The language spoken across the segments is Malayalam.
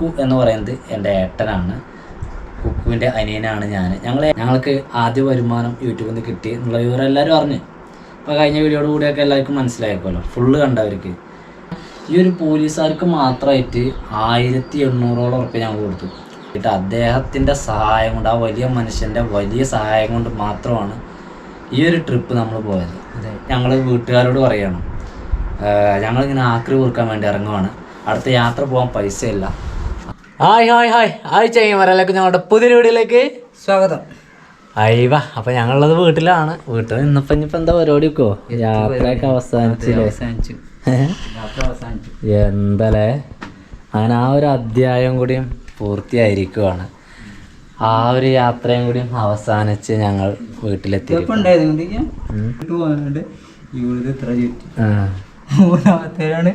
കുക്കു എന്ന് പറയുന്നത് എന്റെ ഏട്ടനാണ്. കുക്കുവിന്റെ അനിയനാണ് ഞാൻ. ഞങ്ങൾ ഞങ്ങൾക്ക് ആദ്യ വരുമാനം യൂട്യൂബിൽ നിന്ന് കിട്ടി എന്നുള്ള വിവരം എല്ലാവരും അറിഞ്ഞു. അപ്പോൾ കഴിഞ്ഞ വീഡിയോയോട് കൂടിയൊക്കെ എല്ലാവർക്കും മനസ്സിലായപ്പോലോ? ഫുള്ള് കണ്ടവർക്ക് ഈ ഒരു പോലീസുകാർക്ക് മാത്രമായിട്ട് ആയിരത്തി എണ്ണൂറോളം ഉറപ്പ് ഞങ്ങൾ കൊടുത്തു. എന്നിട്ട് അദ്ദേഹത്തിന്റെ സഹായം കൊണ്ട് ആ വലിയ മനുഷ്യന്റെ വലിയ സഹായം കൊണ്ട് മാത്രമാണ് ഈ ഒരു ട്രിപ്പ് നമ്മൾ പോയത്. ഞങ്ങൾ വീട്ടുകാരോട് പറയണം. ഞങ്ങളിങ്ങനെ ആക്രി കുറുക്കാൻ വേണ്ടി ഇറങ്ങുവാണ്. അടുത്ത യാത്ര പോകാൻ പൈസ ഇല്ല ഹായ് ഹായ് ഹായ്. ഹായ് ചെയ്യുമരലേക്ക് ഞങ്ങളുടെ പുതിയ വീഡിയോയിലേക്ക് സ്വാഗതം. അയ്യവ അപ്പൊ ഞങ്ങളുള്ളത് വീട്ടിലാണ്. വീട്ടിൽ നിന്നപ്പോ ഇനിയിപ്പോ എന്താ പരിപാടി വെക്കോ യാത്രയൊക്കെ അവസാനിച്ചില്ലേ? അവസാനിച്ചു. എന്തല്ലേ? അങ്ങനെ ആ ഒരു അധ്യായം കൂടിയും പൂർത്തിയായിരിക്കുവാണ്. ആ ഒരു യാത്രയും കൂടിയും അവസാനിച്ച് ഞങ്ങൾ വീട്ടിലെത്തി ഇവിടുത്തെ ഇത്ര ചുറ്റി. മൂന്നാമത്തേലാണ്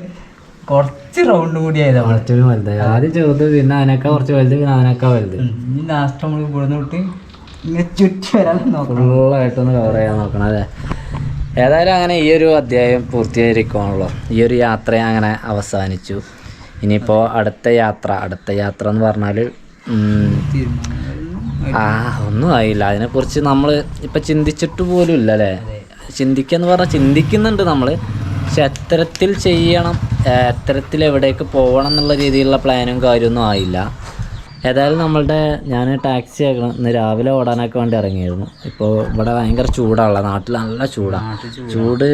കുറച്ച് റൗണ്ട് കൂടി കുറച്ചുകൂടി വലുതായി. ആദ്യം ചെറുത് പിന്നെ അതിനൊക്കെ കുറച്ച് വലുത് പിന്നെ അതിനൊക്കെ വലുത്. ഇനി ലാസ്റ്റ് നമ്മൾ ഇവിടുന്ന് വിട്ട് ഇങ്ങനെ ചുറ്റി വരാൻ നോക്കണം. ഫുള്ളായിട്ടൊന്ന് കവർ ചെയ്യാൻ നോക്കണം അല്ലേ? ഏതായാലും അങ്ങനെ ഈ ഒരു അധ്യായം പൂർത്തീകരിക്കുവാണല്ലോ. ഈ ഒരു യാത്ര അങ്ങനെ അവസാനിച്ചു. ഇനിയിപ്പോൾ അടുത്ത യാത്ര അടുത്ത യാത്ര എന്ന് പറഞ്ഞാൽ ആ ഒന്നും ആയില്ല. അതിനെക്കുറിച്ച് നമ്മൾ ഇപ്പം ചിന്തിച്ചിട്ട് പോലും ഇല്ല അല്ലേ? ചിന്തിക്കുക എന്ന് പറഞ്ഞാൽ ചിന്തിക്കുന്നുണ്ട് നമ്മൾ പക്ഷെ എത്തരത്തിൽ ചെയ്യണം എത്രത്തിൽ എത്തരത്തിൽ എവിടേക്ക് പോകണം എന്നുള്ള രീതിയിലുള്ള പ്ലാനും കാര്യമൊന്നും ആയില്ല. ഏതായാലും നമ്മളുടെ ഞാൻ ടാക്സി ആക്കണം. ഇന്ന് രാവിലെ ഓടാനൊക്കെ വേണ്ടി ഇറങ്ങിയിരുന്നു ഇപ്പോൾ ഇവിടെ ഭയങ്കര ചൂടാണല്ലോ. നാട്ടിൽ നല്ല ചൂടാണ് ചൂട്.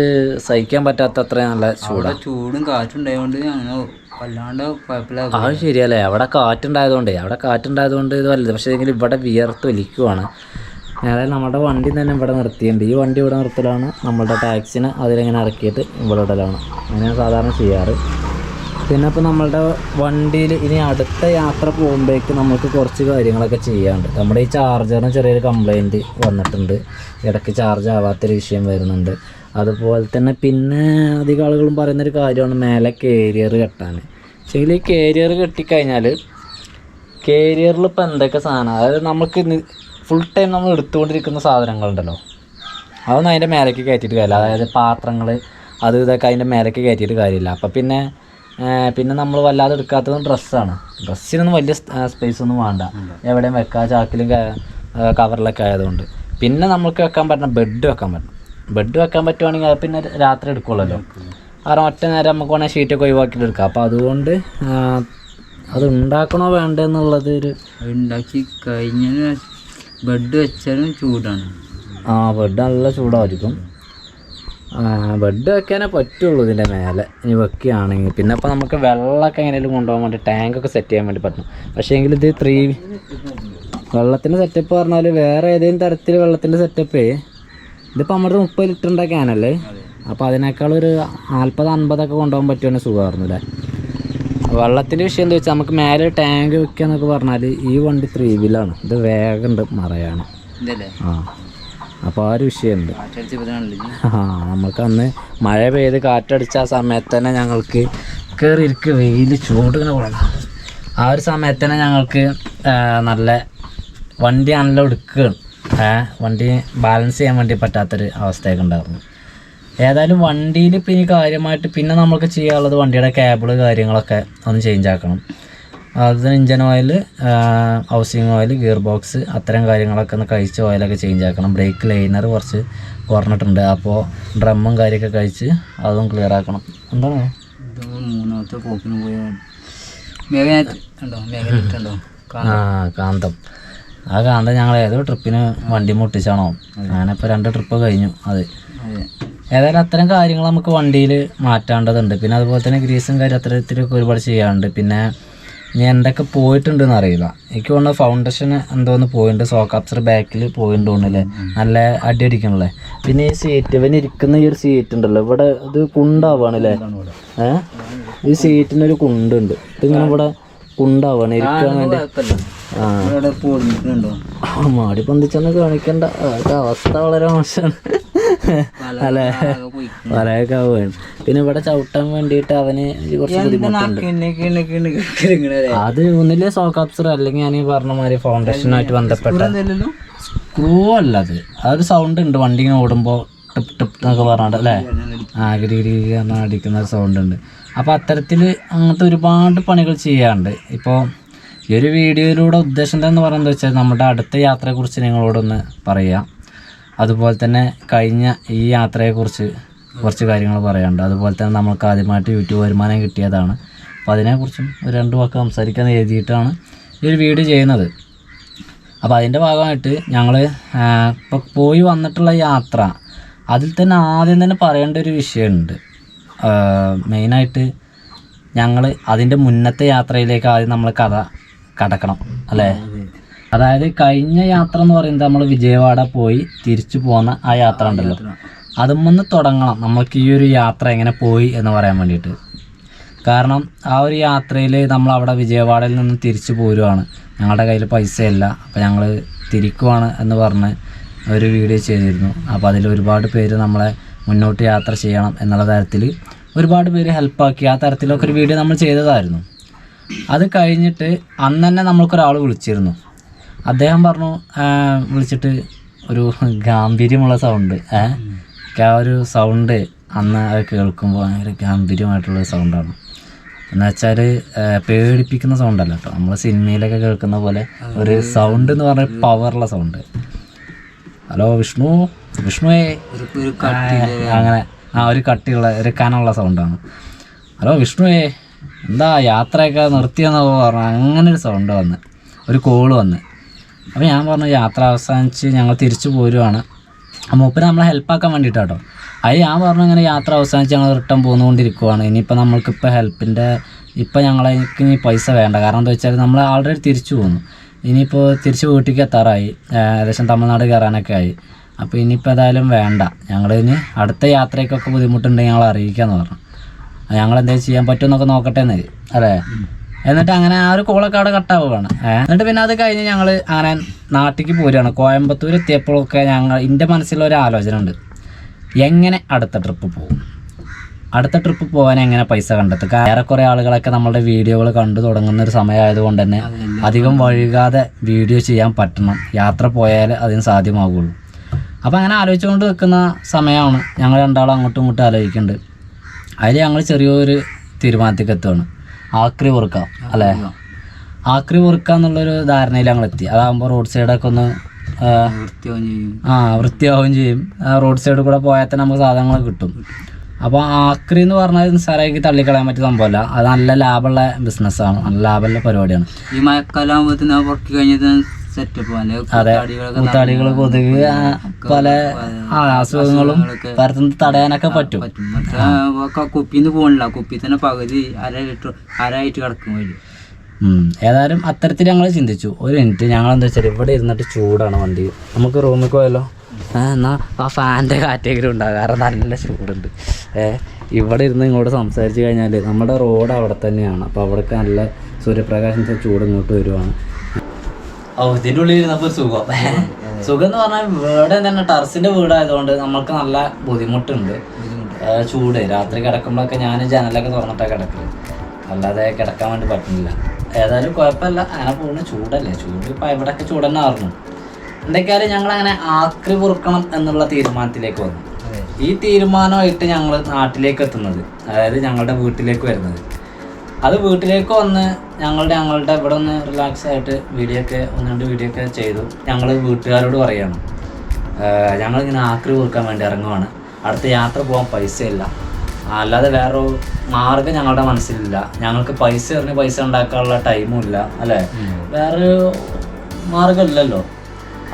സഹിക്കാൻ പറ്റാത്ത അത്രയും നല്ല ചൂടാണ് ചൂടും കാറ്റും ഉണ്ടായതുകൊണ്ട് അങ്ങനെ വല്ലാണ്ട് കുഴപ്പമില്ല അത് ശരിയല്ലേ. അവിടെ കാറ്റുണ്ടായതുകൊണ്ടേ അവിടെ കാറ്റുണ്ടായതുകൊണ്ട് ഇത് വലുത്. പക്ഷേ എങ്കിലും ഇവിടെ വിയർത്ത് ഒലിക്കുവാണ്. അതായത് നമ്മുടെ വണ്ടി തന്നെ ഇവിടെ നിർത്തിയിട്ടുണ്ട്. ഈ വണ്ടി ഇവിടെ നിർത്തലാണ് നമ്മുടെ ടാക്സിനെ അതിലിങ്ങനെ ഇറക്കിയിട്ട് ഇവിടെ ഇടലാണ്. അങ്ങനെയാണ് സാധാരണ ചെയ്യാറ്. പിന്നെ ഇപ്പോൾ നമ്മളുടെ വണ്ടിയിൽ ഇനി അടുത്ത യാത്ര പോകുമ്പോഴേക്ക് നമുക്ക് കുറച്ച് കാര്യങ്ങളൊക്കെ ചെയ്യാനുണ്ട്. നമ്മുടെ ഈ ചാർജറിന് ചെറിയൊരു കംപ്ലൈന്റ് വന്നിട്ടുണ്ട്. ഇടയ്ക്ക് ചാർജ് ആവാത്തൊരു വിഷയം വരുന്നുണ്ട്. അതുപോലെ തന്നെ പിന്നെ അധികം ആളുകളും പറയുന്നൊരു കാര്യമാണ് മേലെ കേരിയർ കെട്ടാൻ. പക്ഷേ ഈ കേരിയർ കെട്ടിക്കഴിഞ്ഞാൽ കേരിയറിൽ ഇപ്പോൾ എന്തൊക്കെ സാധനം? അതായത് നമുക്ക് ഫുൾ ടൈം നമ്മൾ എടുത്തുകൊണ്ടിരിക്കുന്ന സാധനങ്ങളുണ്ടല്ലോ. അതൊന്നും അതിന്റെ മേലേക്ക് കയറ്റിയിട്ട് കാര്യമില്ല. അതായത് പാത്രങ്ങൾ അത് ഇതൊക്കെ അതിന്റെ മേലേക്ക് കയറ്റിയിട്ട് കാര്യമില്ല. അപ്പം പിന്നെ പിന്നെ നമ്മൾ വല്ലാതെ എടുക്കാത്തതും ഡ്രസ്സാണ് ഡ്രസ്സിനൊന്നും വലിയ സ്പേസ് ഒന്നും വേണ്ട. എവിടെയും വെക്കാം ചാക്കിലും കവറിലൊക്കെ ആയതുകൊണ്ട്. പിന്നെ നമുക്ക് വെക്കാൻ പറ്റണം ബെഡ് വെക്കാൻ പറ്റണം. ബെഡ് വെക്കാൻ പറ്റുവാണെങ്കിൽ അത് പിന്നെ രാത്രി എടുക്കുള്ളല്ലോ. കാരണം ഒറ്റ നേരം നമുക്ക് വേണമെങ്കിൽ ഷീറ്റൊക്കെ ഒഴിവാക്കിയിട്ട് എടുക്കാം. അപ്പോൾ അതുകൊണ്ട് അത് ഉണ്ടാക്കണോ വേണ്ടെന്നുള്ളത് ഒരു ഉണ്ടാക്കി കഴിഞ്ഞാൽ ബെഡ് വെച്ചാലും ചൂടാണ്. ആ ബെഡ് നല്ല ചൂടായിരിക്കും. ബെഡ് വെക്കാനേ പറ്റുള്ളൂ ഇതിന്റെ മേലെ. ഇനി വെക്കുകയാണെങ്കിൽ. പിന്നെ ഇപ്പോൾ നമുക്ക് വെള്ളമൊക്കെ എങ്ങനെയും കൊണ്ടുപോകാൻ വേണ്ടി ടാങ്കൊക്കെ സെറ്റ് ചെയ്യാൻ വേണ്ടി പറ്റും. പക്ഷേ എങ്കിൽ ഇത് ത്രീ വെള്ളത്തിന്റെ സെറ്റപ്പ് പറഞ്ഞാൽ വേറെ ഏതെങ്കിലും തരത്തിൽ വെള്ളത്തിന്റെ സെറ്റപ്പ് ഇതിപ്പോൾ നമ്മുടെ മുപ്പത് ലിറ്ററിന്റെ ക്യാനല്ലേ അപ്പോൾ അതിനേക്കാൾ ഒരു നാൽപ്പത് അൻപതൊക്കെ കൊണ്ടുപോകാൻ പറ്റുവാണെങ്കിൽ സുഖമായിരുന്നു അല്ലേ? വെള്ളത്തിന്റെ വിഷയം എന്താ വെച്ചാൽ നമുക്ക് മേലെ ടാങ്ക് വെക്കുക എന്നൊക്കെ പറഞ്ഞാൽ ഈ വണ്ടി ത്രീ വീലാണ് ഇത് വേഗമുണ്ട് മറയാണ്. ആ. അപ്പോൾ ആ ഒരു വിഷയമുണ്ട്. ആ നമുക്ക് അന്ന് മഴ പെയ്ത് കാറ്റടിച്ച ആ സമയത്ത് തന്നെ ഞങ്ങൾക്ക് കയറി ഇരിക്ക വെയിൽ ചൂട് ഇങ്ങനെ കൊള്ളണം. ആ ഒരു സമയത്ത് തന്നെ ഞങ്ങൾക്ക് നല്ല വണ്ടി നല്ല എടുക്കുകയാണ് വണ്ടി ബാലൻസ് ചെയ്യാൻ വേണ്ടി പറ്റാത്തൊരു അവസ്ഥയൊക്കെ ഉണ്ടായിരുന്നു. ഏതായാലും വണ്ടിയിൽ ഇപ്പം ഇനി കാര്യമായിട്ട് പിന്നെ നമ്മൾക്ക് ചെയ്യാനുള്ളത് വണ്ടിയുടെ കേബിൾ കാര്യങ്ങളൊക്കെ ഒന്ന് ചേഞ്ച് ആക്കണം. അതിന് engine oil housing oil gear box അത്തരം കാര്യങ്ങളൊക്കെ ഒന്ന് കഴിച്ച് ഓയിലൊക്കെ ചേഞ്ച് ആക്കണം. ബ്രേക്ക് ലൈനർ കുറച്ച് കുറഞ്ഞിട്ടുണ്ട്. അപ്പോൾ ഡ്രമ്മും കാര്യമൊക്കെ കഴിച്ച് അതും ക്ലിയർ ആക്കണം. എന്താണ്? മൂന്നാമത്തെ പോക്കിന് പോയ ആ കാന്തം. ആ കാന്തം ഞങ്ങൾ ഏതോ ട്രിപ്പിന് വണ്ടി മുട്ടിച്ചാണോ? അങ്ങനെ ഇപ്പോൾ രണ്ട് ട്രിപ്പ് കഴിഞ്ഞു അത്. അതെ. ഏതായാലും അത്തരം കാര്യങ്ങൾ നമുക്ക് വണ്ടിയിൽ മാറ്റേണ്ടതുണ്ട്. പിന്നെ അതുപോലെ തന്നെ ഗ്രീസും കാര്യം അത്തരത്തിലൊക്കെ ഒരുപാട് ചെയ്യാറുണ്ട് പിന്നെ ഇനി എന്തൊക്കെ പോയിട്ടുണ്ടെന്ന് അറിയില്ല. എനിക്ക് തോന്നുന്നു ഫൗണ്ടേഷൻ എന്തോന്ന് പോയിട്ടുണ്ട്. സോക്കാപ്സർ ബാക്കിൽ പോയിട്ടുണ്ട് തോന്നുന്നില്ലേ നല്ല അടി അടിക്കണല്ലേ? പിന്നെ ഈ സീറ്റ് ഇവൻ ഇരിക്കുന്ന ഈ ഒരു സീറ്റ് ഉണ്ടല്ലോ. ഇവിടെ ഇത് കുണ്ടാവാണല്ലേ ഏ? ഈ സീറ്റിനൊരു കുണ്ടുണ്ട്. ഇതിങ്ങനെ ഇവിടെ കുണ്ടാവാണ്. ഇരിക്കാൻ വേണ്ടി. ആ. മാടി പൊന്തിച്ചൊന്നും കാണിക്കണ്ട. അവസ്ഥ വളരെ മോശമാണ്. അല്ലേ? വലയൊക്കെ ആവുകയാണ് പിന്നെ ഇവിടെ ചവിട്ടാൻ വേണ്ടിയിട്ട് അവന് കുറച്ച് ബുദ്ധിമുട്ടുണ്ട്. അത് സോ സോക്കാപ്സർ അല്ലെങ്കിൽ ഞാൻ ഈ പറഞ്ഞ മാതിരി ഫൗണ്ടേഷനുമായിട്ട് ബന്ധപ്പെട്ട സ്ക്രൂ അല്ല അത്. അതൊരു സൗണ്ട് ഉണ്ട്. വണ്ടി ഇങ്ങനെ ഓടുമ്പോൾ ടിപ്പ് ടിപ്പ് എന്നൊക്കെ പറഞ്ഞിട്ട് അല്ലേ? ആ ഗിരി ഗിരി ഗിരി പറഞ്ഞാൽ അടിക്കുന്ന ഒരു സൗണ്ട് ഉണ്ട്. അപ്പോൾ അത്തരത്തിൽ അങ്ങനത്തെ ഒരുപാട് പണികൾ ചെയ്യാറുണ്ട്. ഇപ്പോൾ ഈ ഒരു വീഡിയോയിലൂടെ ഉദ്ദേശം എന്താണെന്ന് പറയുന്നത് വെച്ചാൽ നമ്മുടെ അടുത്ത യാത്രയെക്കുറിച്ച് നിങ്ങളോടൊന്ന് പറയാം. അതുപോലെ തന്നെ കഴിഞ്ഞ ഈ യാത്രയെക്കുറിച്ച് കുറച്ച് കാര്യങ്ങൾ പറയാനുണ്ട്. അതുപോലെ തന്നെ നമുക്ക് ആദ്യമായിട്ട് യൂട്യൂബ് വരുമാനം കിട്ടിയതാണ്. അപ്പോൾ അതിനെക്കുറിച്ചും ഒരു രണ്ട് വാക്ക് സംസാരിക്കാൻ എഴുതിയിട്ടാണ് ഈ ഒരു വീഡിയോ ചെയ്യുന്നത്. അപ്പോൾ അതിന്റെ ഭാഗമായിട്ട് ഞങ്ങൾ ഇപ്പോൾ പോയി വന്നിട്ടുള്ള യാത്ര അതിൽ തന്നെ ആദ്യം തന്നെ പറയേണ്ട ഒരു വിഷയമുണ്ട്. മെയിനായിട്ട് ഞങ്ങൾ അതിന്റെ മുന്നത്തെ യാത്രയിലേക്ക് ആദ്യം നമ്മൾ കഥ കടക്കണം അല്ലേ? അതായത് കഴിഞ്ഞ യാത്ര എന്ന് പറയുന്നത് നമ്മൾ വിജയവാഡ പോയി തിരിച്ചു പോകുന്ന ആ യാത്ര ഉണ്ടല്ലോ. അതുമൊന്ന് തുടങ്ങണം. നമുക്ക് ഈ ഒരു യാത്ര എങ്ങനെ പോയി എന്ന് പറയാൻ വേണ്ടിയിട്ട്. കാരണം ആ ഒരു യാത്രയിൽ നമ്മൾ അവിടെ വിജയവാഡയിൽ നിന്ന് തിരിച്ചു പോരുവാണ്. ഞങ്ങളുടെ കയ്യിൽ പൈസയില്ല. അപ്പോൾ ഞങ്ങൾ തിരിക്കുവാണ് എന്ന് പറഞ്ഞ് ഒരു വീഡിയോ ചെയ്തിരുന്നു. അപ്പോൾ അതിൽ ഒരുപാട് പേര് നമ്മളെ മുന്നോട്ട് യാത്ര ചെയ്യണം എന്നുള്ള തരത്തിൽ ഒരുപാട് പേര് ഹെൽപ്പാക്കി ആ തരത്തിലൊക്കെ ഒരു വീഡിയോ നമ്മൾ ചെയ്തതായിരുന്നു. അത് കഴിഞ്ഞിട്ട് അന്ന് തന്നെ നമ്മൾക്കൊരാൾ വിളിച്ചിരുന്നു. അദ്ദേഹം പറഞ്ഞു വിളിച്ചിട്ട് ഒരു ഗാംഭീര്യമുള്ള സൗണ്ട് ഏഹ് ആ ഒരു സൗണ്ട് അന്ന് അത് കേൾക്കുമ്പോൾ ഭയങ്കര ഗാംഭീര്യമായിട്ടുള്ള സൗണ്ടാണ് എന്ന് വെച്ചാൽ പേടിപ്പിക്കുന്ന സൗണ്ടല്ല കേട്ടോ നമ്മൾ സിനിമയിലൊക്കെ കേൾക്കുന്ന പോലെ ഒരു സൗണ്ട് എന്ന് പറഞ്ഞാൽ പവറുള്ള സൗണ്ട് ഹലോ വിഷ്ണു? വിഷ്ണുവേ? അങ്ങനെ. ആ ഒരു കട്ടിയുള്ള ഒരു കനമുള്ള സൗണ്ടാണ് ഹലോ വിഷ്ണുവേ? എന്താ യാത്രയൊക്കെ നിർത്തിയെന്നോ പറഞ്ഞു. അങ്ങനെ ഒരു സൗണ്ട് വന്ന്. ഒരു കോൾ വന്ന്. അപ്പോൾ ഞാൻ പറഞ്ഞു യാത്ര അവസാനിച്ച് ഞങ്ങൾ തിരിച്ചു പോരുവാണ്. മൂപ്പര് നമ്മളെ ഹെൽപ്പാക്കാൻ വേണ്ടിയിട്ടാട്ടോ അത് ഞാൻ പറഞ്ഞു ഇങ്ങനെ യാത്ര അവസാനിച്ച് ഞങ്ങൾ റിട്ടേൺ പോന്നുകൊണ്ടിരിക്കുവാണ്. ഇനിയിപ്പോൾ നമ്മൾക്കിപ്പോൾ ഹെൽപ്പിന്റെ ഇപ്പം ഞങ്ങളെനിക്ക് ഇനി പൈസ വേണ്ട. കാരണം എന്താ വെച്ചാൽ നമ്മൾ ആൾറെഡി തിരിച്ചു പോന്നു. ഇനിയിപ്പോൾ തിരിച്ച് വീട്ടിലേക്ക് എത്താറായി. ഏകദേശം തമിഴ്നാട് കയറാനൊക്കെ ആയി. അപ്പോൾ ഇനിയിപ്പോൾ ഏതായാലും വേണ്ട. ഞങ്ങൾ ഇനി അടുത്ത യാത്രയ്ക്കൊക്കെ ബുദ്ധിമുട്ടുണ്ടെങ്കിൽ ഞങ്ങൾ അറിയിക്കാമെന്ന് പറഞ്ഞു. ഞങ്ങൾ എന്തെങ്കിലും ചെയ്യാൻ പറ്റുമെന്നൊക്കെ നോക്കട്ടെ എന്ന്. അല്ലേ? എന്നിട്ട് അങ്ങനെ ആ ഒരു കോളൊക്കെ അവിടെ കട്ടാവുകയാണ് എന്നിട്ട് പിന്നെ അത് കഴിഞ്ഞ് ഞങ്ങൾ അങ്ങനെ നാട്ടിലേക്ക് പോരുകയാണ് കോയമ്പത്തൂർ എത്തിയപ്പോഴൊക്കെ ഞങ്ങൾ എന്റെ മനസ്സിലൊരു ആലോചന ഉണ്ട്. എങ്ങനെ അടുത്ത ട്രിപ്പ് പോകും? അടുത്ത ട്രിപ്പ് പോകാൻ എങ്ങനെ പൈസ കണ്ടെത്തും? ഏറെ ഏറെക്കുറെ ആളുകളൊക്കെ നമ്മളുടെ വീഡിയോകൾ കണ്ടു തുടങ്ങുന്ന ഒരു സമയമായതുകൊണ്ട് തന്നെ അധികം വഴുകാതെ വീഡിയോ ചെയ്യാൻ പറ്റണം. യാത്ര പോയാൽ അതിന് സാധ്യമാകുള്ളൂ അപ്പോൾ അങ്ങനെ ആലോചിച്ചുകൊണ്ട് നിൽക്കുന്ന സമയമാണ് ഞങ്ങൾ രണ്ടാളും അങ്ങോട്ടും ഇങ്ങോട്ടും ആലോചിക്കുന്നുണ്ട് അതിൽ ഞങ്ങൾ ചെറിയൊരു തീരുമാനത്തേക്ക് എത്തുകയാണ് ആക്രി പൊറുക്കാം അല്ലേ? ആക്രി പൊറുക്കുക എന്നുള്ളൊരു ധാരണയിൽ ഞങ്ങൾ എത്തി അതാകുമ്പോൾ റോഡ് സൈഡൊക്കെ ഒന്ന് ആ, വൃത്തിയാവുകയും ചെയ്യും. റോഡ് സൈഡിൽ കൂടെ പോയാൽ തന്നെ നമുക്ക് സാധനങ്ങൾ കിട്ടും. അപ്പോൾ ആക്രി എന്ന് പറഞ്ഞാൽ നിസ്സാരമാക്കി തള്ളിക്കളയാൻ പറ്റിയ സംഭവമല്ല. അത് നല്ല ലാഭമുള്ള ബിസിനസ്സാണ് നല്ല ലാഭമുള്ള പരിപാടിയാണ്. ഈ മഴക്കാലം ആകുമ്പോഴത്തേന് പുറത്ത് കഴിഞ്ഞത് കൂത്താടികളൊക്കെ കൂത്താടികൾ കൊതുക് പല അസുഖങ്ങളും പരത്തുനിന്ന് തടയാനൊക്കെ പറ്റും. കുപ്പിന്ന് പോകണില്ല കുപ്പി തന്നെ പകുതി അര ലിറ്റർ അരായിട്ട് കിടക്കും വഴി. ഏതായാലും അത്തരത്തിൽ ഞങ്ങൾ ചിന്തിച്ചു. ഒരു മിനിറ്റ് ഞങ്ങൾ എന്താ വെച്ചാൽ ഇവിടെ ഇരുന്നിട്ട് ചൂടാണ് വണ്ടി. നമുക്ക് റൂമിൽ പോയല്ലോ ആ, എന്നാ ആ ഫാന്റെ കാറ്റെങ്കിലും ഉണ്ടാകും കാരണം നല്ല ചൂടുണ്ട്. ഏ ഇവിടെ ഇരുന്ന് ഇങ്ങോട്ട് സംസാരിച്ച് കഴിഞ്ഞാൽ നമ്മുടെ റോഡ് അവിടെ തന്നെയാണ്. അപ്പോൾ അവിടേക്ക് നല്ല സൂര്യപ്രകാശം ചൂട് ഇങ്ങോട്ട് വരുവാണ്. ഓ ഇതിന്റെ ഉള്ളിൽ ഇരുന്നപ്പോൾ സുഖം. സുഖം എന്ന് പറഞ്ഞാൽ വീട് തന്നെ ടെറസിന്റെ വീടായതുകൊണ്ട് നമ്മൾക്ക് നല്ല ബുദ്ധിമുട്ടുണ്ട്. ചൂട്. രാത്രി കിടക്കുമ്പോഴൊക്കെ ഞാൻ ജനലൊക്കെ തുറന്നിട്ടാണ് കിടക്കൽ. അല്ലാതെ കിടക്കാൻ വേണ്ടി പറ്റുന്നില്ല. ഏതായാലും കുഴപ്പമില്ല. അങ്ങനെ പോകുന്ന ചൂടല്ലേ. ചൂട് ഇപ്പം എവിടെയൊക്കെ ചൂട് തന്നെ ആയിരുന്നു എന്തൊക്കെയായാലും ഞങ്ങൾ അങ്ങനെ ആക്രി പൊറുക്കണം എന്നുള്ള തീരുമാനത്തിലേക്ക് വന്നു. ഈ തീരുമാനമായിട്ട് ഞങ്ങൾ നാട്ടിലേക്ക് എത്തുന്നത്. അതായത് ഞങ്ങളുടെ വീട്ടിലേക്ക് വരുന്നത്. അത് വീട്ടിലേക്ക് വന്ന് ഞങ്ങളുടെ ഞങ്ങളുടെ ഇവിടെ ഒന്ന് റിലാക്സ് ആയിട്ട് വീഡിയോ ഒക്കെ ഒന്ന് രണ്ട് വീഡിയോ ഒക്കെ ചെയ്തു. ഞങ്ങൾ വീട്ടുകാരോട് പറയാണ് ഞങ്ങളിങ്ങനെ ആക്രി കൊടുക്കാൻ വേണ്ടി ഇറങ്ങുവാണ്. അടുത്ത യാത്ര പോകാൻ പൈസയില്ല. അല്ലാതെ വേറൊരു മാർഗം ഞങ്ങളുടെ മനസ്സിലില്ല. ഞങ്ങൾക്ക് പൈസ എറിഞ്ഞ് പൈസ ഉണ്ടാക്കാനുള്ള ടൈമും ഇല്ല. അല്ലേ? വേറെ മാർഗമില്ലല്ലോ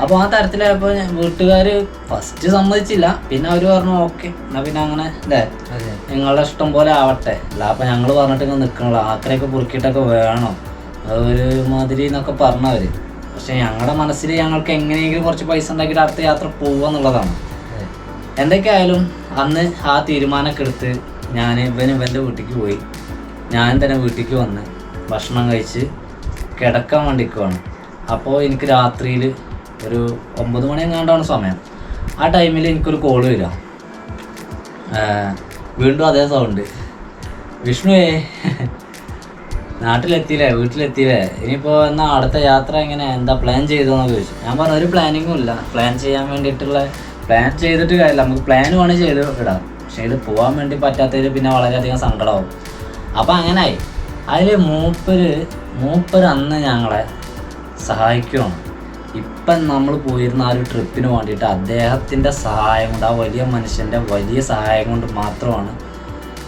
അപ്പോൾ ആ തരത്തിലായപ്പോൾ വീട്ടുകാർ ഫസ്റ്റ് സമ്മതിച്ചില്ല. പിന്നെ അവർ പറഞ്ഞു ഓക്കെ എന്നാൽ പിന്നെ അങ്ങനെ അല്ലേ നിങ്ങളുടെ ഇഷ്ടം പോലെ ആവട്ടെ. അല്ല അപ്പം ഞങ്ങൾ പറഞ്ഞിട്ട് ഇങ്ങനെ നിൽക്കണല്ലോ ആക്കരയൊക്കെ പൊറുക്കിയിട്ടൊക്കെ വേണം. ഒരു മാതിരി എന്നൊക്കെ പറഞ്ഞവർ പക്ഷെ ഞങ്ങളുടെ മനസ്സിൽ ഞങ്ങൾക്ക് എങ്ങനെയെങ്കിലും കുറച്ച് പൈസ ഉണ്ടാക്കിയിട്ട് അടുത്ത യാത്ര പോവുക എന്നുള്ളതാണ്. എന്തൊക്കെയായാലും അന്ന് ആ തീരുമാനമൊക്കെ എടുത്ത് ഞാൻ ഇവൻ ഇവന്റെ വീട്ടിലേക്ക് പോയി. ഞാൻ തന്നെ വീട്ടിലേക്ക് വന്ന് ഭക്ഷണം കഴിച്ച് കിടക്കാൻ വേണ്ടിക്കുവാണ്. അപ്പോൾ എനിക്ക് രാത്രിയിൽ ഒരു ഒമ്പത് മണി എങ്ങാണ്ടാണ് സമയം. ആ ടൈമിൽ എനിക്കൊരു കോൾ വരിക. വീണ്ടും അതേ സൗണ്ട് വിഷ്ണുവേ നാട്ടിലെത്തിയില്ലേ വീട്ടിലെത്തിയില്ലേ? ഇനിയിപ്പോൾ എന്നാൽ അടുത്ത യാത്ര എങ്ങനെ? എന്താ പ്ലാൻ ചെയ്തോന്നൊക്കെ ചോദിച്ചു. ഞാൻ പറഞ്ഞു ഒരു പ്ലാനിങ്ങും ഇല്ല. പ്ലാൻ ചെയ്യാൻ വേണ്ടിയിട്ടുള്ള പ്ലാൻ ചെയ്തിട്ട് കാര്യമില്ല. നമുക്ക് പ്ലാൻ വേണമെങ്കിൽ ചെയ്ത് ഇടാം. പക്ഷേ ഇത് പോകാൻ വേണ്ടി പറ്റാത്തതിൽ പിന്നെ വളരെയധികം സങ്കടമാവും. അപ്പം അങ്ങനായി. അതിൽ മൂപ്പര് മൂപ്പര് അന്ന് ഞങ്ങളെ സഹായിക്കുകയാണ് ഇപ്പം നമ്മൾ പോയിരുന്ന ആ ഒരു ട്രിപ്പിന് വേണ്ടിയിട്ട് അദ്ദേഹത്തിന്റെ സഹായം കൊണ്ട് ആ വലിയ മനുഷ്യന്റെ വലിയ സഹായം കൊണ്ട് മാത്രമാണ്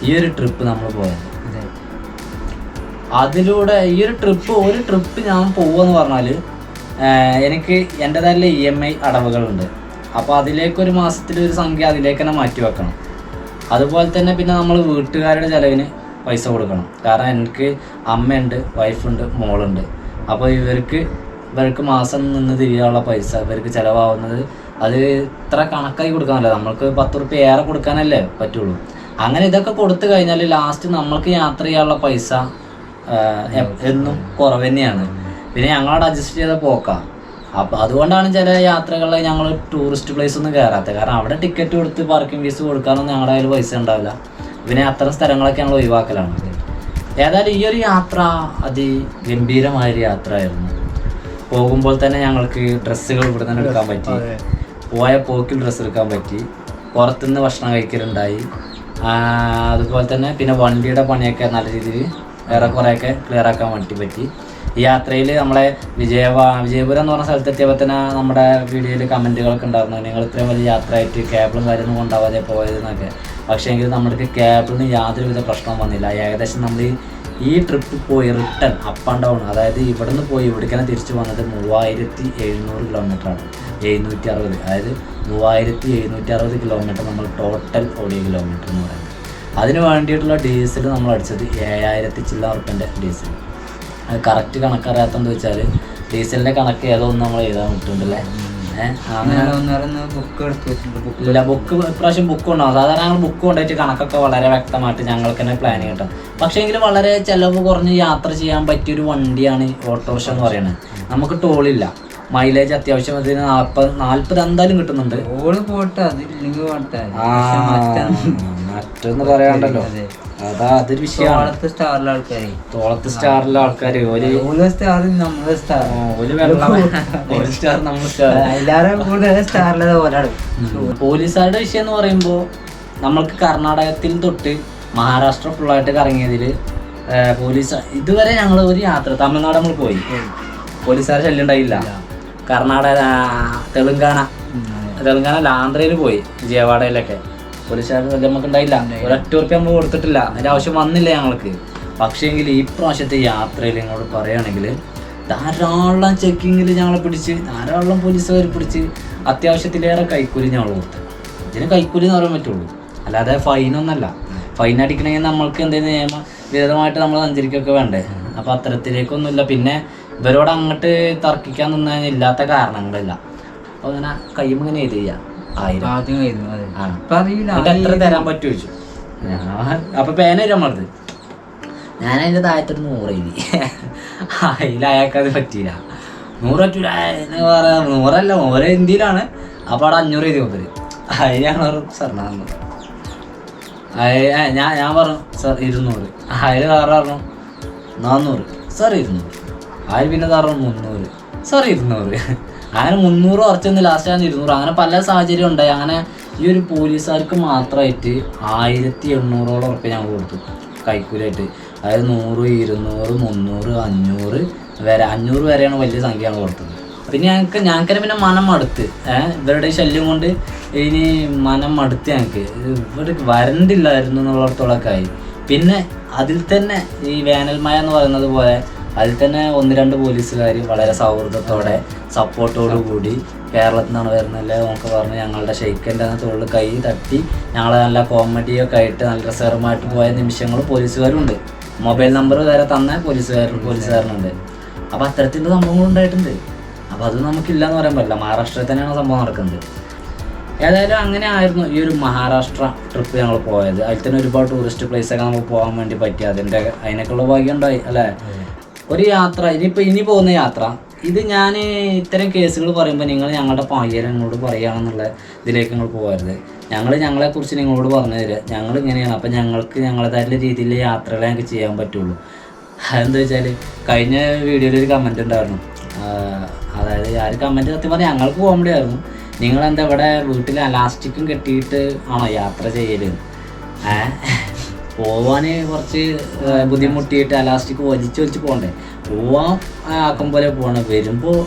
ഈ ഒരു ട്രിപ്പ് നമ്മൾ പോയത്. അതെ. അതിലൂടെ ഈ ഒരു ട്രിപ്പ് ഒരു ട്രിപ്പ് ഞാൻ പോകുമെന്ന് പറഞ്ഞാൽ എനിക്ക് എന്റെതല്ല ഇ എം ഐ അടവുകളുണ്ട്. അപ്പോൾ അതിലേക്ക് ഒരു മാസത്തിൽ ഒരു സംഖ്യ അതിലേക്ക് തന്നെ മാറ്റി വെക്കണം. അതുപോലെ തന്നെ പിന്നെ നമ്മൾ വീട്ടുകാരുടെ ചിലവിന് പൈസ കൊടുക്കണം. കാരണം എനിക്ക് അമ്മയുണ്ട് വൈഫുണ്ട് മോളുണ്ട്. അപ്പോൾ ഇവർക്ക് ഇവർക്ക് മാസം നിന്ന് തിരിയാനുള്ള പൈസ ഇവർക്ക് ചിലവാകുന്നത്. അത് ഇത്ര കണക്കായി കൊടുക്കാനല്ല നമ്മൾക്ക് പത്ത് റുപ്യ ഏറെ കൊടുക്കാനല്ലേ പറ്റുള്ളൂ. അങ്ങനെ ഇതൊക്കെ കൊടുത്തു കഴിഞ്ഞാൽ ലാസ്റ്റ് നമ്മൾക്ക് യാത്ര ചെയ്യാനുള്ള പൈസ എന്നും കുറവ് തന്നെയാണ്. പിന്നെ ഞങ്ങളവിടെ അഡ്ജസ്റ്റ് ചെയ്ത പോക്കാം. അപ്പം അതുകൊണ്ടാണ് ചില യാത്രകളിൽ ഞങ്ങൾ ടൂറിസ്റ്റ് പ്ലേസ് ഒന്നും കയറാത്തത്. കാരണം അവിടെ ടിക്കറ്റ് കൊടുത്ത് പാർക്കിംഗ് ഫീസ് കൊടുക്കാനൊന്നും ഞങ്ങളുടെ കയ്യിൽ പൈസ ഉണ്ടാവില്ല. പിന്നെ അത്തരം സ്ഥലങ്ങളൊക്കെ ഞങ്ങൾ ഒഴിവാക്കലാണ്. ഏതായാലും ഈ ഒരു യാത്ര അതിഗംഭീരമായൊരു യാത്രയായിരുന്നു. പോകുമ്പോൾ തന്നെ ഞങ്ങൾക്ക് ഡ്രസ്സുകൾ ഇവിടെ തന്നെ എടുക്കാൻ പറ്റി. പോയ പോക്കിൽ ഡ്രസ്സ് എടുക്കാൻ പറ്റി. പുറത്തുനിന്ന് ഭക്ഷണം കഴിക്കലുണ്ടായി. അതുപോലെ തന്നെ പിന്നെ വണ്ടിയുടെ പണിയൊക്കെ നല്ല രീതിയിൽ ഏറെക്കുറെയൊക്കെ ക്ലിയർ ആക്കാൻ വേണ്ടി പറ്റി. ഈ യാത്രയിൽ നമ്മളെ വിജയവാ വിജയപുരം എന്ന് പറഞ്ഞ സ്ഥലത്തെത്തിയപ്പോൾ തന്നെ നമ്മുടെ വീഡിയോയിൽ കമന്റുകളൊക്കെ ഉണ്ടായിരുന്നു. നിങ്ങൾ ഇത്രയും വലിയ യാത്രയായിട്ട് കേബിളും കാര്യമൊന്നും കൊണ്ടാവാതെ പോയതെന്നൊക്കെ. പക്ഷേ എങ്കിൽ നമ്മൾക്ക് കേബിളിന് യാതൊരുവിധ പ്രശ്നവും വന്നില്ല. ഏകദേശം നമ്മൾ ഈ ട്രിപ്പ് പോയി റിട്ടേൺ അപ്പ് ആൻഡ് ഡൗൺ അതായത് ഇവിടെ നിന്ന് പോയി ഇവിടേക്കാണ് തിരിച്ചു വന്നത് മൂവായിരത്തി എഴുന്നൂറ് കിലോമീറ്ററാണ് എഴുന്നൂറ്റി അറുപത് അതായത് മൂവായിരത്തി എഴുന്നൂറ്റി അറുപത് കിലോമീറ്റർ നമ്മൾ ടോട്ടൽ ഓടിയ കിലോമീറ്റർ എന്ന് പറയുന്നത്. അതിന് വേണ്ടിയിട്ടുള്ള ഡീസൽ നമ്മൾ അടിച്ചത് ഏഴായിരത്തി ചില്ലറ റുപ്യന്റെ ഡീസൽ അത് കറക്റ്റ് കണക്കറിയാത്തെന്ന് വെച്ചാൽ ഡീസലിന്റെ കണക്ക് ഏതോ ഒന്ന് നമ്മൾ എഴുതാൻ വിട്ടുണ്ടല്ലേ? ഇല്ല ബുക്ക് ഇപ്രാവശ്യം ബുക്ക് ഉണ്ടാവും സാധാരണ ഞങ്ങൾ ബുക്ക് കൊണ്ടുപോയിട്ട് കണക്കൊക്കെ വളരെ വ്യക്തമായിട്ട് ഞങ്ങൾക്ക് തന്നെ പ്ലാൻ കിട്ടും. പക്ഷേ എങ്കിൽ വളരെ ചിലവ് കുറഞ്ഞ് യാത്ര ചെയ്യാൻ പറ്റിയ ഒരു വണ്ടിയാണ് ഓട്ടോറിക്ഷ എന്ന് പറയുന്നത് നമുക്ക് ടോളില്ല മൈലേജ് അത്യാവശ്യം അതിന് നാൽപ്പത് നാൽപ്പത് എന്തായാലും കിട്ടുന്നുണ്ട്. ടോൾ പോട്ടെ അതില്ലെങ്കിൽ മറ്റൊന്ന് പറയാണ്ടല്ലോ. അതാ അതൊരു വിഷയമാണ്. സ്റ്റാറിലെ ആൾക്കാരെ. തോളത്ത് സ്റ്റാറിലെ ആൾക്കാര്. ഒരു സ്റ്റാർ നമ്മളെ സ്റ്റാർ ഒരു വെള്ളം ഒരു സ്റ്റാർ നമ്മൾ സ്റ്റാർ എല്ലാരും കൂടുതൽ സ്റ്റാറിലെ പോലെ പോലീസുകാരുടെ വിഷയം എന്ന് പറയുമ്പോ നമ്മൾക്ക് കർണാടകത്തിൽ തൊട്ട് മഹാരാഷ്ട്ര ഫുള്ളായിട്ട് കറങ്ങിയതിൽ പോലീസ് ഇതുവരെ ഞങ്ങൾ ഒരു യാത്ര തമിഴ്നാട് നമ്മൾ പോയി. പോലീസുകാരെ ശല്യം ഉണ്ടായില്ല. കർണാടക തെലുങ്കാന. തെലുങ്കാന ആന്ധ്രയിൽ പോയി വിജയവാഡയിലൊക്കെ. ശല്യം നമുക്ക് ഉണ്ടായില്ല. ഒരൊറ്റ ഉറപ്പ് നമ്മൾ കൊടുത്തിട്ടില്ല. അതിന്റെ ആവശ്യം വന്നില്ല ഞങ്ങൾക്ക്. പക്ഷേങ്കിൽ ഈ പ്രാവശ്യത്തെ യാത്രയിൽ ഇങ്ങോട്ട് പറയുകയാണെങ്കിൽ ധാരാളം ചെക്കിങ്ങിൽ ഞങ്ങളെ പിടിച്ച് ധാരാളം പോലീസുകാർ പിടിച്ച് അത്യാവശ്യത്തിലേറെ കൈക്കൂലി ഞങ്ങൾ കൊടുത്തു. ഇതിന് കൈക്കൂലി എന്ന് പറയാൻ പറ്റുള്ളൂ. അല്ലാതെ ഫൈനൊന്നല്ല ഫൈൻ അടിക്കണമെങ്കിൽ നമ്മൾക്ക് എന്തെങ്കിലും നിയമ വിധമായിട്ട് നമ്മൾ സഞ്ചരിക്കുകയൊക്കെ വേണ്ടേ? അപ്പോൾ അത്തരത്തിലേക്കൊന്നുമില്ല. പിന്നെ ഇവരോട് അങ്ങോട്ട് തർക്കിക്കാൻ നിന്നില്ലാത്ത ഇല്ലാത്ത കാരണങ്ങളില്ല. അപ്പോൾ അങ്ങനെ കൈമങ്ങനെ ചെയ്യാം ആയിരം. എന്നിട്ട് എത്ര തരാൻ പറ്റുമോ ചോദിച്ചു. ഞാൻ അപ്പൊ പേന തരാൻ നമ്മളത് ഞാൻ അതിന്റെ താഴത്തൊരു നൂറ് എഴുതി. അതിൽ അയാൾക്ക് അത് പറ്റിയില്ല. നൂറ് പറ്റൂല. എന്ന് പറയാ നൂറല്ല നൂറ് ഇന്ത്യയിലാണ് അപ്പൊ അവിടെ അഞ്ഞൂറ് എഴുതി മൂപ്പര് അതിനാണ് ഞങ്ങൾ സാർ നാന്നൂറ് ഞാൻ ഞാൻ പറഞ്ഞു സാർ ഇരുന്നൂറ്. അതിൽ സാറ് പറഞ്ഞു നാന്നൂറ്. സാർ ഇരുന്നൂറ്. അതിൽ പിന്നെ സാറ് മുന്നൂറ്. സാർ ഇരുന്നൂറ്. അങ്ങനെ മുന്നൂറ് കുറച്ചൊന്ന് ലാസ്റ്റ് ആണ് ഇരുന്നൂറ്. അങ്ങനെ പല സാഹചര്യം ഉണ്ടായി. അങ്ങനെ ഈ ഒരു പോലീസുകാർക്ക് മാത്രമായിട്ട് ആയിരത്തി എണ്ണൂറോളം ഉറപ്പ് ഞങ്ങൾ കൊടുത്തു. കൈക്കൂലായിട്ട് അതായത് നൂറ് ഇരുന്നൂറ് മുന്നൂറ് അഞ്ഞൂറ് വരെ അഞ്ഞൂറ് വരെയാണ് വലിയ സംഖ്യ ഞങ്ങൾ കൊടുത്തത്. പിന്നെ ഞങ്ങൾക്ക് ഞങ്ങൾക്ക് പിന്നെ മനം മടുത്ത്. ഇവരുടെ ശല്യം കൊണ്ട് ഇനി മനം മടുത്ത് ഞങ്ങൾക്ക്. ഇവിടെ വരണ്ടില്ലായിരുന്നു എന്നുള്ളിടത്തോളൊക്കെ ആയി. പിന്നെ അതിൽ തന്നെ ഈ വേനൽമഴ എന്ന് പറയുന്നത് പോലെ അതിൽ തന്നെ ഒന്ന് രണ്ട് പോലീസുകാർ വളരെ സൗഹൃദത്തോടെ സപ്പോർട്ടോടു കൂടി കേരളത്തിൽ നിന്നാണ് വരുന്നല്ലേ നമുക്ക് പറഞ്ഞ്. ഞങ്ങളുടെ ഷെയ്ക്കന്റെ തോളിൽ കൈ തട്ടി ഞങ്ങളെ നല്ല കോമഡിയൊക്കെ ആയിട്ട് നല്ല രസകരമായിട്ട് പോയ നിമിഷങ്ങൾ പോലീസുകാരുണ്ട്. മൊബൈൽ നമ്പർ വരെ തന്ന പോലീസുകാർ പോലീസുകാരനുണ്ട്. അപ്പോൾ അത്തരത്തിന്റെ സംഭവങ്ങൾ ഉണ്ടായിട്ടുണ്ട്. അപ്പോൾ അത് നമുക്കില്ല എന്ന് പറയാൻ പറ്റില്ല. മഹാരാഷ്ട്രയിൽ തന്നെയാണ് സംഭവം നടക്കുന്നത്. ഏതായാലും അങ്ങനെ ആയിരുന്നു ഈ ഒരു മഹാരാഷ്ട്ര ട്രിപ്പ് ഞങ്ങൾ പോയത്. അതിൽ തന്നെ ഒരുപാട് ടൂറിസ്റ്റ് പ്ലേസൊക്കെ നമുക്ക് പോകാൻ വേണ്ടി പറ്റി. അതിന്റെ അതിനൊക്കെയുള്ള ഭാഗ്യം ഉണ്ടായി അല്ലേ? ഒരു യാത്ര ഇനിയിപ്പോൾ ഇനി പോകുന്ന യാത്ര. ഇത് ഞാൻ ഇത്തരം കേസുകൾ പറയുമ്പോൾ നിങ്ങൾ ഞങ്ങളുടെ നിങ്ങളോട് പറയുകയാണെന്നുള്ള ഇതിലേക്ക് നിങ്ങൾ പോകരുത്. ഞങ്ങൾ ഞങ്ങളെക്കുറിച്ച് നിങ്ങളോട് പറഞ്ഞു തരിക ഞങ്ങൾ ഇങ്ങനെയാണ്. അപ്പം ഞങ്ങൾക്ക് ഞങ്ങളുടേതായിട്ടുള്ള രീതിയിൽ യാത്രകളെ ഞങ്ങൾക്ക് ചെയ്യാൻ പറ്റുള്ളൂ. അതെന്താ വെച്ചാൽ കഴിഞ്ഞ വീഡിയോയിൽ ഒരു കമന്റ് ഉണ്ടായിരുന്നു. അതായത് ആ ഒരു കമന്റ് സത്യം പറഞ്ഞാൽ ഞങ്ങൾക്ക് കോമഡി ആയിരുന്നു നിങ്ങളെന്താ ഇവിടെ വീട്ടിൽ അലാസ്റ്റിക്കും കെട്ടിയിട്ട് ആണോ യാത്ര ചെയ്യൽ? ഏ? പോവാന് കുറച്ച് ബുദ്ധിമുട്ടിയിട്ട് അലാസ്റ്റിക് വലിച്ച് വലിച്ച് പോകണ്ടേ. പോവാൻ ആക്കും പോലെ പോകണം. വരുമ്പോൾ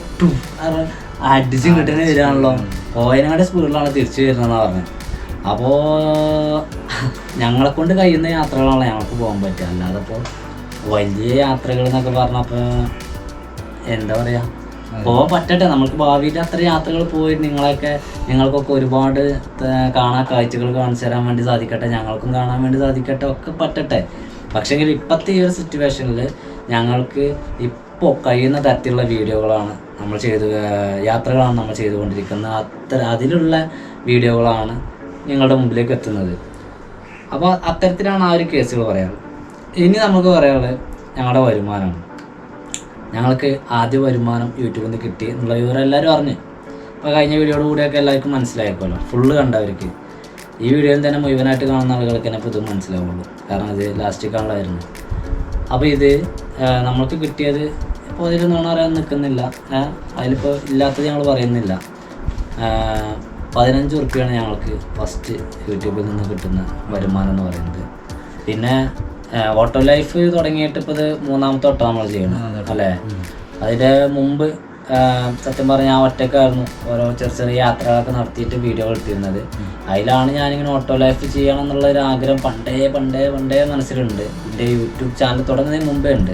അടിച്ച് കിട്ടുന്ന വരികയാണല്ലോ കോയനാട് സ്പീഡിലാണ് തിരിച്ചു വരുന്നതെന്നാണ് പറഞ്ഞത് അപ്പോൾ ഞങ്ങളെ കൊണ്ട് കഴിയുന്ന യാത്രകളാണ് ഞങ്ങൾക്ക് പോകാൻ പറ്റുക. അല്ലാതെ ഇപ്പോൾ വലിയ യാത്രകൾ എന്നൊക്കെ പറഞ്ഞപ്പോൾ എന്താ പറയാ? പോകാൻ പറ്റട്ടെ. നമ്മൾക്ക് ഭാവിയിൽ അത്ര യാത്രകൾ പോയി നിങ്ങളൊക്കെ നിങ്ങൾക്കൊക്കെ ഒരുപാട് കാണാൻ കാഴ്ചകൾ കാണിച്ചു തരാൻ വേണ്ടി സാധിക്കട്ടെ. ഞങ്ങൾക്കും കാണാൻ വേണ്ടി സാധിക്കട്ടെ. ഒക്കെ പറ്റട്ടെ. പക്ഷേങ്കിൽ ഇപ്പോഴത്തെ ഈ ഒരു സിറ്റുവേഷനിൽ ഞങ്ങൾക്ക് ഇപ്പോൾ കഴിയുന്ന തരത്തിലുള്ള വീഡിയോകളാണ് നമ്മൾ ചെയ്ത് യാത്രകളാണ് നമ്മൾ ചെയ്തുകൊണ്ടിരിക്കുന്നത്. അത്ര അതിലുള്ള വീഡിയോകളാണ് നിങ്ങളുടെ മുമ്പിലേക്ക് എത്തുന്നത്. അപ്പോൾ അത്തരത്തിലാണ് ആ ഒരു കേസുകൾ പറയാറ്. ഇനി നമുക്ക് പറയാനുള്ളത് ഞങ്ങളുടെ വരുമാനമാണ്. ഞങ്ങൾക്ക് ആദ്യ വരുമാനം യൂട്യൂബിൽ നിന്ന് കിട്ടി എന്നുള്ള വിവരം എല്ലാവരും അറിഞ്ഞു. അപ്പോൾ കഴിഞ്ഞ വീഡിയോയോട് കൂടിയൊക്കെ എല്ലാവർക്കും മനസ്സിലായിക്കോല്ലോ ഫുള്ള് കണ്ടവർക്ക്. ഈ വീഡിയോയിൽ തന്നെ മുഴുവനായിട്ട് കാണുന്ന ആളുകൾക്ക് തന്നെ ഇപ്പോൾ ഇത് മനസ്സിലാവുള്ളൂ. കാരണം ഇത് ലാസ്റ്റ് കാണുമായിരുന്നു അപ്പോൾ ഇത് നമ്മൾക്ക് കിട്ടിയത് ഇപ്പോൾ അതിൽ നോണ പറയാൻ നിൽക്കുന്നില്ല അതിലിപ്പോൾ ഇല്ലാത്തത് ഞങ്ങൾ പറയുന്നില്ല. പതിനഞ്ച് ഉറുപ്പ്യാണ് ഞങ്ങൾക്ക് ഫസ്റ്റ് യൂട്യൂബിൽ നിന്ന് കിട്ടുന്ന വരുമാനം എന്ന് പറയുന്നത്. പിന്നെ ഓട്ടോ ലൈഫ് തുടങ്ങിയിട്ട് ഇപ്പോൾ ഇത് മൂന്നാമത്തെ വട്ടം നമ്മൾ ചെയ്യണം അല്ലേ? അതിന്റെ മുമ്പ് സത്യം പറഞ്ഞാൽ ഞാൻ ഒറ്റക്കായിരുന്നു ഓരോ ചെറിയ ചെറിയ യാത്രകളൊക്കെ നടത്തിയിട്ട് വീഡിയോ എടുത്തിരുന്നത്. അതിലാണ് ഞാനിങ്ങനെ ഓട്ടോ ലൈഫ് ചെയ്യണം എന്നുള്ള ഒരു ആഗ്രഹം പണ്ടേ പണ്ടേ പണ്ടേ മനസ്സിലുണ്ട്. എന്റെ യൂട്യൂബ് ചാനൽ തുടങ്ങുന്നതിന് മുമ്പേ ഉണ്ട്.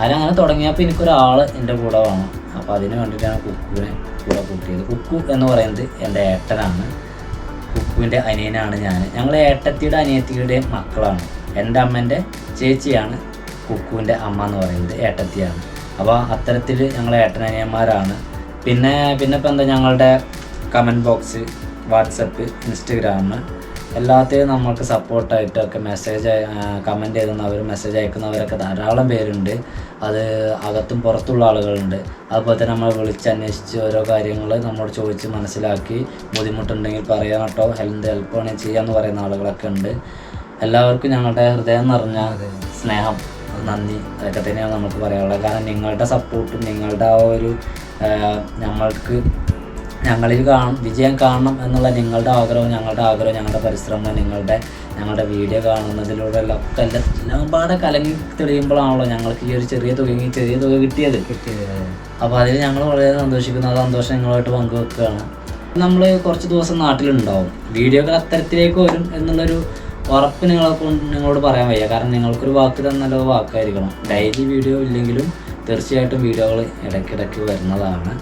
അതിലങ്ങനെ തുടങ്ങിയപ്പോൾ എനിക്കൊരാൾ എന്റെ കൂടെ വേണം. അപ്പോൾ അതിന് വേണ്ടിയിട്ടാണ് കുക്കുവിനെ കൂടെ കൂട്ടിയത്. കുക്കു എന്ന് പറയുന്നത് എന്റെ ഏട്ടനാണ്. കുക്കുവിന്റെ അനിയനാണ് ഞാൻ ഞങ്ങൾ ഏട്ടത്തിയുടെ അനിയത്തിയുടെ മക്കളാണ്. എന്റെ അമ്മേന്റെ ചേച്ചിയാണ് കുക്കുവിന്റെ അമ്മ എന്ന് പറയുന്നത് ഏട്ടത്തിയാണ്. അപ്പോൾ അത്തരത്തിൽ ഞങ്ങൾ ഏട്ടനനിയന്മാരാണ്. പിന്നെ പിന്നെ ഇപ്പം എന്താ ഞങ്ങളുടെ കമന്റ് ബോക്സ് വാട്സപ്പ് ഇൻസ്റ്റഗ്രാം എല്ലാത്തിനും നമ്മൾക്ക് സപ്പോർട്ടായിട്ടൊക്കെ മെസ്സേജ് കമന്റ് ചെയ്യുന്നവർ മെസ്സേജ് അയക്കുന്നവരൊക്കെ ധാരാളം പേരുണ്ട്. അത് അകത്തും പുറത്തുള്ള ആളുകളുണ്ട്. അതുപോലെ തന്നെ നമ്മൾ വിളിച്ചന്വേഷിച്ച് ഓരോ കാര്യങ്ങൾ നമ്മോട് ചോദിച്ച് മനസ്സിലാക്കി ബുദ്ധിമുട്ടുണ്ടെങ്കിൽ പറയാൻ കേട്ടോ. എന്ത് ഹെൽപ്പ് വേണമെങ്കിൽ ചെയ്യാമെന്ന് പറയുന്ന ആളുകളൊക്കെ ഉണ്ട്. എല്ലാവർക്കും ഞങ്ങളുടെ ഹൃദയം നിറഞ്ഞ സ്നേഹം. നന്ദി. അതൊക്കെ തന്നെയാണ് നമുക്ക് പറയാനുള്ളത്. കാരണം നിങ്ങളുടെ സപ്പോർട്ടും നിങ്ങളുടെ ആ ഒരു ഞങ്ങൾക്ക് ഞങ്ങളിൽ കാണും വിജയം കാണണം എന്നുള്ള നിങ്ങളുടെ ആഗ്രഹവും ഞങ്ങളുടെ ആഗ്രഹവും ഞങ്ങളുടെ പരിശ്രമം നിങ്ങളുടെ ഞങ്ങളുടെ വീഡിയോ കാണുന്നതിലൂടെ ഒക്കെ എല്ലാം പാടെ കലങ്ങി തെളിയുമ്പോഴാണല്ലോ ഞങ്ങൾക്ക് ഈ ഒരു ചെറിയ തുക ചെറിയ തുക കിട്ടിയത്. കിട്ടിയത് അപ്പോൾ അതിൽ ഞങ്ങൾ വളരെ സന്തോഷിക്കുന്നു. ആ സന്തോഷം നിങ്ങളുമായിട്ട് പങ്കുവെക്കുകയാണ്. നമ്മൾ കുറച്ച് ദിവസം നാട്ടിലുണ്ടാവും. വീഡിയോകൾ അത്തരത്തിലേക്ക് വരും എന്നുള്ളൊരു ഉറപ്പ് നിങ്ങളെ കൊണ്ട് നിങ്ങളോട് പറയാൻ വയ്യ. കാരണം നിങ്ങൾക്കൊരു വാക്ക് തന്നല്ലോ വാക്കായിരിക്കണം. ഡെയിലി വീഡിയോ ഇല്ലെങ്കിലും തീർച്ചയായിട്ടും വീഡിയോകൾ ഇടയ്ക്കിടയ്ക്ക് വരുന്നതാണ്.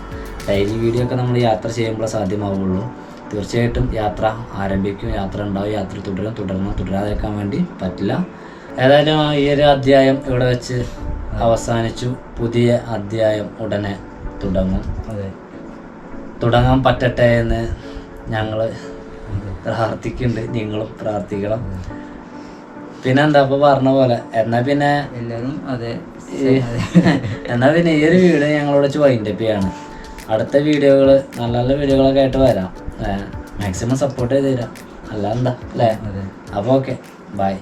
ഡെയിലി വീഡിയോ ഒക്കെ നമ്മൾ യാത്ര ചെയ്യുമ്പോൾ സാധ്യമാവുള്ളൂ. തീർച്ചയായിട്ടും യാത്ര ആരംഭിക്കും. യാത്ര ഉണ്ടാവും. യാത്ര തുടരും. തുടരണം തുടരാതിരിക്കാൻ വേണ്ടി പറ്റില്ല. ഏതായാലും ഈ ഒരു അധ്യായം ഇവിടെ വെച്ച് അവസാനിച്ചു. പുതിയ അധ്യായം ഉടനെ തുടങ്ങും. അതെ. തുടങ്ങാൻ പറ്റട്ടെ എന്ന് ഞങ്ങൾ പ്രാർത്ഥിക്കുന്നുണ്ട്. നിങ്ങളും പ്രാർത്ഥിക്കണം. പിന്നെ എന്താ ഇപ്പൊ പറഞ്ഞ പോലെ എന്നാ പിന്നെ എല്ലാവരും അതെ. എന്നാ പിന്നെ ഈ ഒരു വീഡിയോ ഞങ്ങളോട് വൈൻഡപ്പ് ചെയ്യാണ്. അടുത്ത വീഡിയോകൾ നല്ല നല്ല വീഡിയോകളൊക്കെ ആയിട്ട് വരാം. മാക്സിമം സപ്പോർട്ട് ചെയ്ത് തരാം. അല്ല എന്താ അല്ലേ? അപ്പൊ അപ്പോൾ ഓക്കെ ബൈ